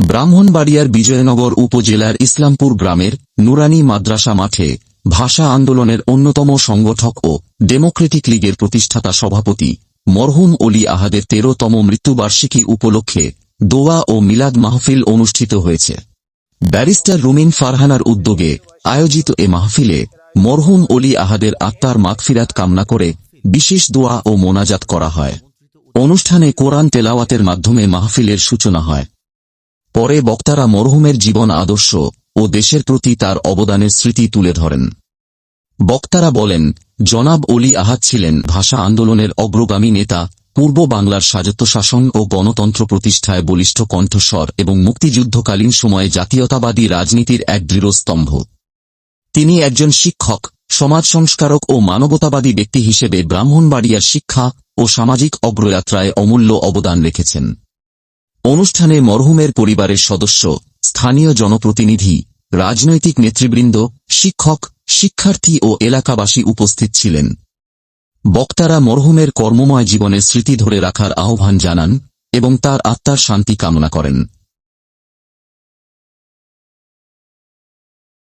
ব্রাহ্মণবাড়িয়ার বিজয়নগর উপজেলার ইসলামপুর গ্রামের নুরানি মাদ্রাসা মাঠে ভাষা আন্দোলনের অন্যতম সংগঠক ও ডেমোক্রেটিক লীগের প্রতিষ্ঠাতা সভাপতি মরহুম অলি আহাদের তেরোতম মৃত্যুবার্ষিকী উপলক্ষে দোয়া ও মিলাদ মাহফিল অনুষ্ঠিত হয়েছে। ব্যারিস্টার রুমিন ফারহানার উদ্যোগে আয়োজিত এ মাহফিলে মরহুম অলি আহাদের আত্মার মাগফিরাত কামনা করে বিশেষ দোয়া ও মোনাজাত করা হয়। অনুষ্ঠানে কোরআন তেলাওয়াতের মাধ্যমে মাহফিলের সূচনা হয়। পরে বক্তারা মরহুমের জীবন আদর্শ ও দেশের প্রতি তার অবদানের স্মৃতি তুলে ধরেন। বক্তারা বলেন, জনাব অলি আহাদ ছিলেন ভাষা আন্দোলনের অগ্রগামী নেতা, পূর্ব বাংলার স্বায়ত্তশাসন ও গণতন্ত্র প্রতিষ্ঠায় বলিষ্ঠ কণ্ঠস্বর এবং মুক্তিযুদ্ধকালীন সময়ে জাতীয়তাবাদী রাজনীতির এক দৃঢ় স্তম্ভ। তিনি একজন শিক্ষক, সমাজ সংস্কারক ও মানবতাবাদী ব্যক্তি হিসেবে ব্রাহ্মণবাড়িয়ার শিক্ষা ও সামাজিক অগ্রযাত্রায় অমূল্য অবদান রেখেছেন। অনুষ্ঠানে মরহুমের পরিবারের সদস্য, স্থানীয় জনপ্রতিনিধি, রাজনৈতিক নেতৃবৃন্দ, শিক্ষক, শিক্ষার্থী ও এলাকাবাসী উপস্থিত ছিলেন। বক্তারা মরহুমের কর্মময় জীবনের স্মৃতি ধরে রাখার আহ্বান জানান এবং তার আত্মার শান্তি কামনা করেন।